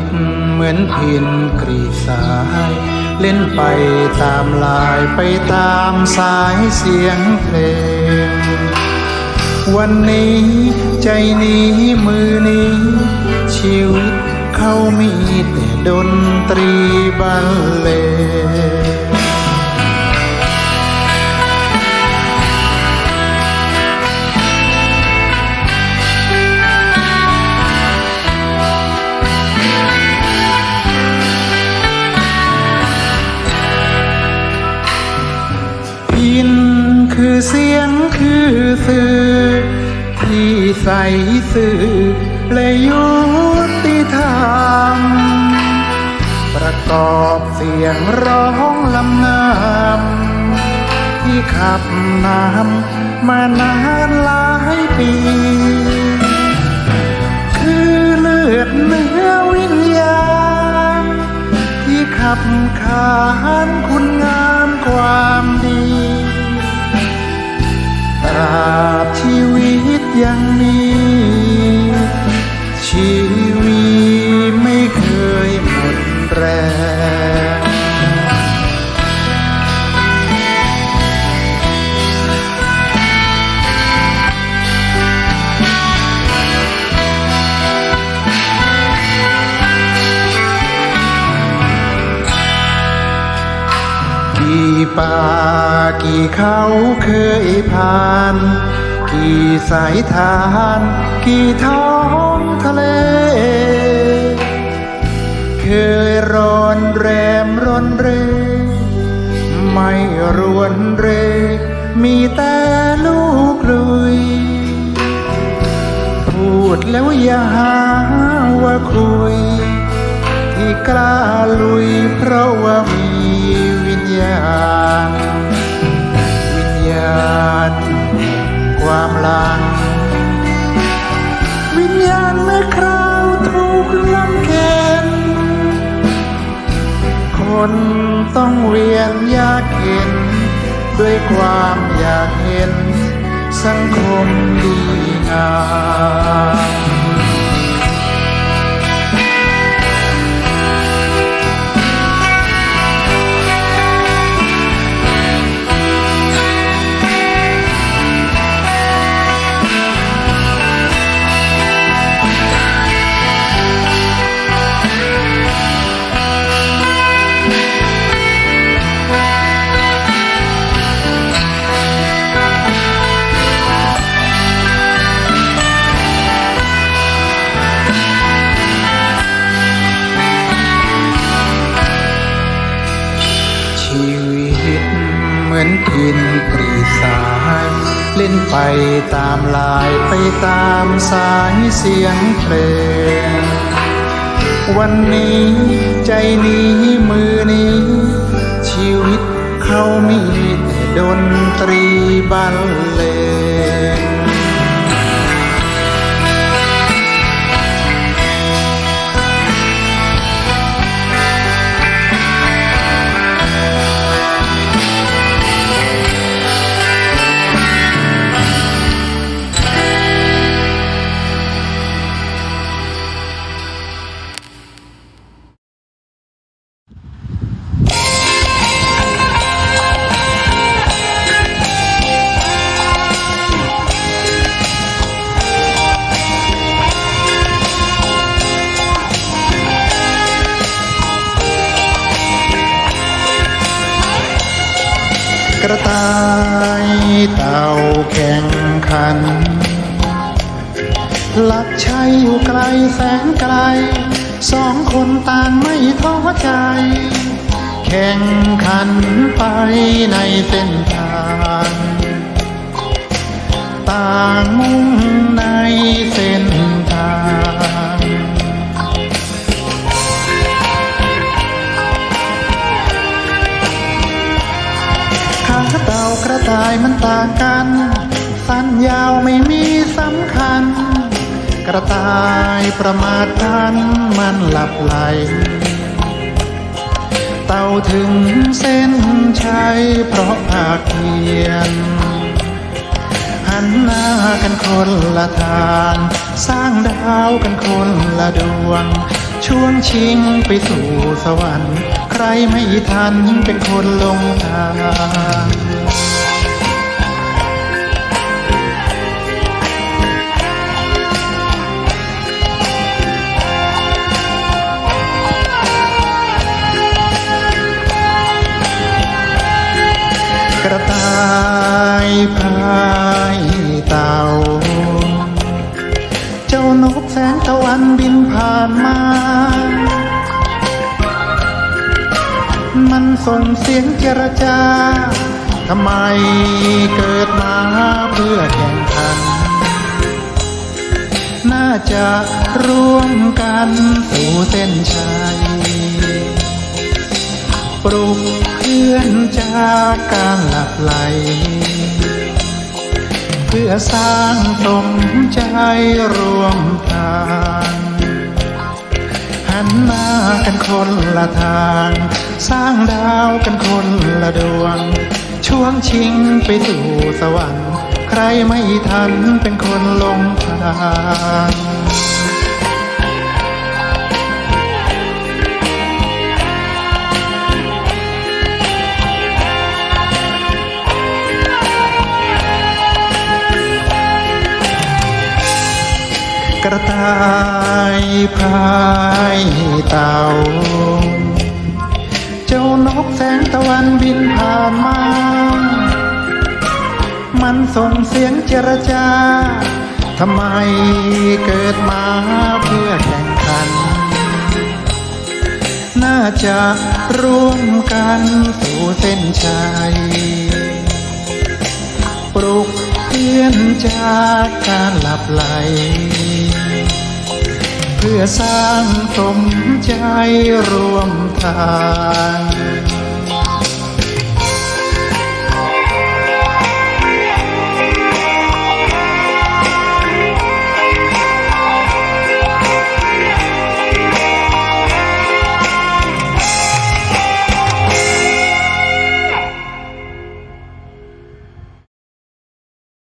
ดเหมือนพินกรีสาย เล่นไปตามลายไปตามสายเสียงเพลง วันนี้ใจนี้มือนี้ ชีวิตเขามีแต่ดนตรีบรรเลง ใส่สื่อและยุติธรรม ประกอบเสียงร้องลำนำที่ขับนำมานานหลายปี คือเลือดเนื้อวิญญาณที่ขับขานคุณงามความดีตราบชีว ยังมีชีวิตไม่เคยหมดแรงกี่ป่ากี่เขาเคยผ่าน กี่สายทาน กี่ท้องทะเล เคยร้อนแรมร้อนเร ไม่รวนเร มีแต่ลูกลุย พูดแล้วอย่าหาว่าคุย ที่กล้าลุยเพราะว่ามีวิญญาณ ต้องเรียนอยากเห็น ด้วยความอยากเห็น สังคมดีงาม มือนพินปรีสายเล่นไปตามลายไปตามสายเสียงเพลง วันนี้ใจนี้มือนี้ ชีวิตเขามีแต่ดนตรีบรรเลง กระต่ายเต่าแข่งขัน หลักชัยอยู่ไกลแสนไกล สองคนต่างไม่ท้อใจ แข่งขันไปในเส้นทาง ต่างมุ่งในเส้น กระต่ายมันต่างกัน สั้นยาวไม่มีสำคัญ กระต่ายประมาททันมันหลับไหล เต่าถึงเส้นชัยเพราะภาคเพียน หันหน้ากันคนละทาง สร้างดาวกันคนละดวง ช่วงชิงไปสู่สวรรค์ใครไม่ทันเป็นคนลงทางายพายเต่า เจ้านกแสงตะวันบินผ่านมา มันส่งเสียงเจรจา ทำไมเกิดมาเพื่อแข่งขัน น่าจะร่วมกันสู่เส้นชัยปลุก เพื่อนจากการหลับไหล เพื่อสร้างสมใจรวมทางหันหน้ากันคนละทาง สร้างดาวกันคนละดวง ช่วงชิงไปสู่สวรรค์ ใครไม่ทันเป็นคนลงทาง กระต่ายพายเต่า เจ้านกแสงตะวันบินผ่านมา มันส่งเสียงเจรจา ทำไมเกิดมาเพื่อแข่งขัน น่าจะร่วมกันสู่เส้นชัย ปลุกเพื่อนจากการหลับไหล เพื่อสร้างสมใจร่วมทาง